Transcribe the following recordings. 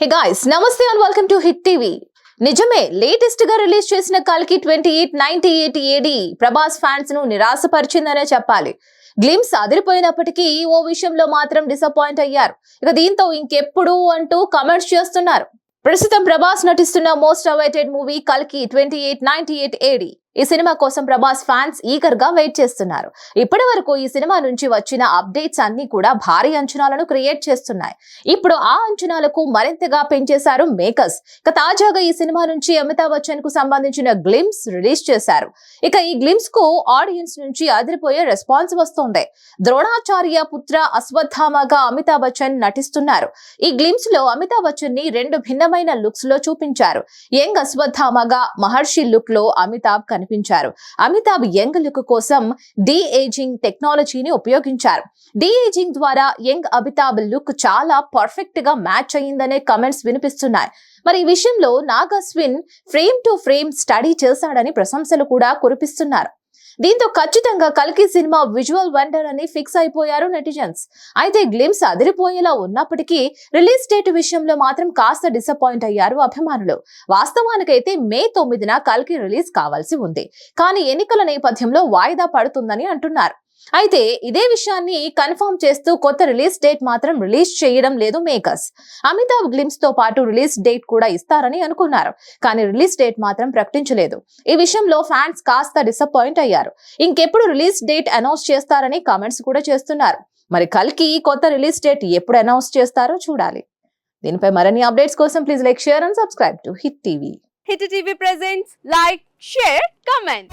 హే guys నమస్తే and welcome to hit TV నిజమే లేటెస్ట్గా రిలీజ్ చేసిన కల్కి twenty eight ninety eight AD Prabhas ఫ్యాన్స్ను నిరాశపరిచిందనే చెప్పాలి. గ్లిమ్స్ అదిరిపోయినప్పటికీ ఓ విషయంలో మాత్రం డిసప్పాయింట్ అయ్యారు. ఇక దీంతో ఇంకెప్పుడు అంటూ కమెంట్స్ చేస్తున్నారు. ప్రస్తుతం ప్రభాస్ నటిస్తున్న మోస్ట్ అవైటెడ్ మూవీ కల్కి twenty eight ninety eight AD ఈ సినిమా కోసం ప్రభాస్ ఫ్యాన్స్ ఈగర్గా వెయిట్ చేస్తున్నారు. ఇప్పటి వరకు ఈ సినిమా నుంచి వచ్చిన అప్డేట్స్ అన్ని కూడా భారీ అంచనాలను క్రియేట్ చేస్తున్నాయి. ఇప్పుడు ఆ అంచనాలకు మరింతగా పెంచేశారు మేకర్స్. ఇక తాజాగా ఈ సినిమా నుంచి అమితాబ్ బచ్చన్కు సంబంధించిన గ్లిమ్స్ రిలీజ్ చేశారు. ఇక ఈ గ్లిమ్స్కు ఆడియన్స్ నుంచి అదిరిపోయే రెస్పాన్స్ వస్తోంది. ద్రోణాచార్య పుత్ర అశ్వత్థామగా అమితాబ్ బచ్చన్ నటిస్తున్నారు. ఈ గ్లిమ్స్లో అమితాబ్ బచ్చన్ని రెండు భిన్నమైన లుక్స్లో చూపించారు. యంగ్ అశ్వత్థామగా మహర్షి లుక్లో అమితాబ్ కనిపించారు. అమితాబ్ యంగ్ లుక్ కోసం డీ ఏజింగ్ టెక్నాలజీని ఉపయోగించారు. డీ ఏజింగ్ ద్వారా యంగ్ అమితాబ్ లుక్ చాలా పర్ఫెక్ట్గా మ్యాచ్ అయ్యిందనే కమెంట్స్ వినిపిస్తున్నాయి. మరి ఈ విషయంలో Nag Ashwin frame to frame study చేశాడని ప్రశంసలు కూడా కురిపిస్తున్నారు. దీంతో ఖచ్చితంగా కల్కి సినిమా విజువల్ వండర్ అని ఫిక్స్ అయిపోయారు నెటిజన్స్. అయితే గ్లిమ్స్ అదిరిపోయేలా ఉన్నప్పటికీ రిలీజ్ డేట్ విషయంలో మాత్రం కాస్త డిసప్పాయింట్ అయ్యారు అభిమానులు. వాస్తవానికైతే మే తొమ్మిదిన కల్కి రిలీజ్ కావాల్సి ఉంది. కానీ ఎన్నికల నేపథ్యంలో వాయిదా పడుతుందని అంటున్నారు. అయితే ఇదే విషయాన్ని కన్ఫర్మ్ చేస్తూ కొత్త రిలీజ్ డేట్ మాత్రం రిలీజ్ చేయడం లేదు మేకర్స్. అమితాబ్ గ్లిమ్స్తో పాటు రిలీజ్ డేట్ కూడా ఇస్తారని అనుకున్నారు. కానీ రిలీజ్ డేట్ మాత్రం ప్రకటించలేదు. ఈ విషయంలో ఫ్యాన్స్ కాస్త డిసప్పాయింట్ అయ్యారు. ఇంకెప్పుడు రిలీజ్ డేట్ అనౌన్స్ చేస్తారని కామెంట్స్ కూడా చేస్తున్నారు. మరి కల్కి కొత్త రిలీజ్ డేట్ ఎప్పుడు అనౌన్స్ చేస్తారో చూడాలి. దీనిపై మరిన్ని అప్డేట్స్ కోసం please like share and subscribe to hit TV. Hit TV presents like share comment.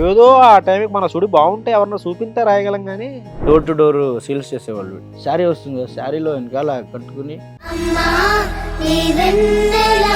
ఏదో ఆ టైంకి మన సుడి బాగుంటే ఎవరన్నా చూపింటే రాయగలం కానీ డోర్ టు డోర్ సేల్స్ చేసేవాళ్ళు. శారీ వస్తుంది కదా శారీలో వెనకాల కట్టుకుని. అమ్మా నీ వెన్నెలా